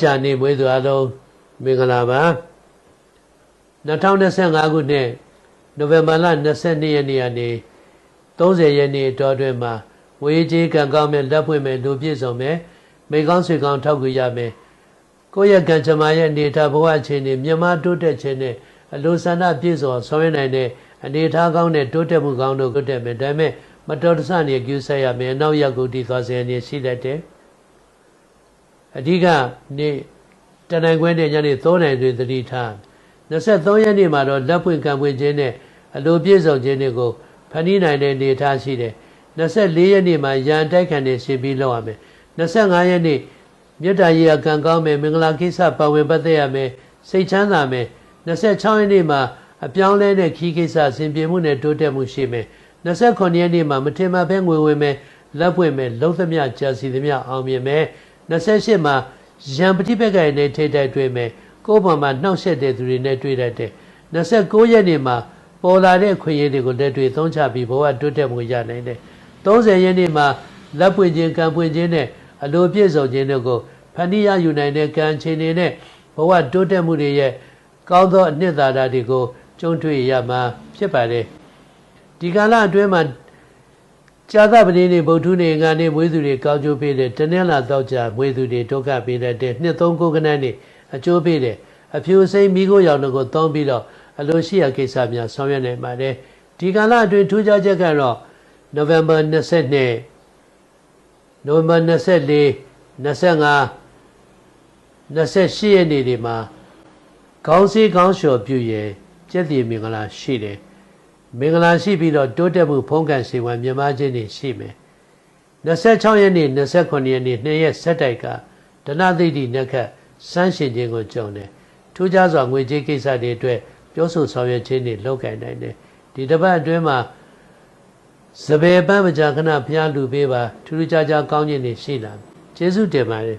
ကြာနေမွေးသူအလုံးမင်္ဂလာပါ2025ခုနှစ်နိုဝင်ဘာလ22ရက်နေ့ကနေ30ရက်နေ့တောအတွင်းမှာဝေးကြီးကံကောင်းမဲ့လက်ဖွင့်မဲ့လူပြည့်စုံမဲ့မိကောင်းဆွေကောင်းထောက်ကူရမယ်ကိုယ့်ရဲ့ကံကြမ္မာရဲ့အနေထားဘဝအခြေအနေမြန်မာတိုးတက်ခြင်းနဲ့အလိုဆန္ဒပြည့်စုံဆောင်ရွက်နိုင်တဲ့အနေထားကောင်းတဲ့တိုးတက်မှုကောင်းတို့တိုးတက်မယ်ဒါပေမဲ့မတော်တဆနေကျူးဆက်ရမယ်အနောက်ရောက်ကိုတည်သွားစေနေရှိတတ်တယ် အဓိကနေ့တနင်္ဂနွေနေ့ညနေ3နာရီတွင်သတိထား23ရက်နေ့မှာတော့လက်ပွင့်ကံပွင့်ခြင်းနဲ့အလိုပြည့်စုံခြင်းတွေကိုဖန်တီးနိုင်တဲ့အနေထားရှိတယ်24ရက်နေ့မှာရန်တိုက်ခံနေရှင်ပြီးလောက်ရမယ်25ရက်နေ့မြတ်တာရီကံကောင်းမယ်မင်္ဂလာကိစ္စပါဝင်ပတ်သက်ရမယ်စိတ်ချမ်းသာမယ်26ရက်နေ့မှာအပြောင်းလဲတဲ့ခီးကိစ္စဆင်ပြေမှုနဲ့တိုးတက်မှုရှိမယ်29ရက်နေ့မှာမထင်မှတ်ဘဲငွေဝင်မယ်လက်ပွင့်မယ်လုံးသမျှကြာစီသမျှအောင်မြင်မယ် 28မှာရံပฏิပက္ခရဲ့နဲ့ထိတိုက်တွေ့မယ်ကိုယ်ပေါ်မှာနှောက်ယှက်တဲ့သူတွေနဲ့တွေ့တတ်တယ်29ရက်နေ့မှာပေါ်လာတဲ့ခွင့်ရည်တွေကိုလက်တွေ့သုံးချပြီးဘဝတိုးတက်မှုရနိုင်တယ်30ရက်နေ့မှာလက်ပွင့်ခြင်းကံပွင့်ခြင်းနဲ့အလိုပြည့်စုံခြင်းတို့ကိုဖန်တီးရယူနိုင်တဲ့ကံခြေနေနဲ့ဘဝတိုးတက်မှုတွေရဲ့ကောင်းသောအနှစ်သာရတွေကိုကျုံတွေ့ရမှာဖြစ်ပါတယ်ဒီကာလအတွင်းမှာ ကြာသပတေးနေ့ဗုဒ္ဓနေ့ငါနေ့မွေးသူတွေကောင်းကျိုးပေးတယ်တနင်္လာတော့ကြာမွေးသူတွေဒုက္ခပေးတဲ့နှစ်သုံးကိုကနန်းနေ့အကျိုးပေးတယ်အဖြူစိမ့်မိကိုရောင်တို့ကိုတောင်းပြီးတော့အလိုရှိရာကိစ္စများဆောင်ရွက်နိုင်ပါတယ်ဒီကာလအတွင်းထူးခြားချက်ကတော့နိုဝင်ဘာ22နိုဝင်ဘာ24 25 28ရက်နေ့ဒီမှာခေါင်းစည်းခေါင်းလျှော်ပြုရင်ကျက်တည်မင်္ဂလာရှိတယ် မင်္ဂလာရှိပြီးတော့တိုးတက်မှုဖုံးကန်စေဝံမြမခြင်းတွေရှိမယ်26ရက်နေ့29ရက်နေ့နှစ်ရက်ဆက်တိုက်ကဒနသိတိနက်ခတ်စမ်းရှင်ခြင်းကိုကြုံတယ်ထူးခြားစွာငွေကြေးကိစ္စတွေအတွက်ပြောဆိုဆောင်ရွက်ခြင်းတွေလုပ်ကိုင်နိုင်တယ်ဒီတစ်ပတ်အတွင်းမှာစပယ်ပန်းမကြာခဏဘုရားလူပေးပါထူးထူးခြားခြားကောင်းခြင်းတွေရှိလာကျေးဇူးတင်ပါတယ်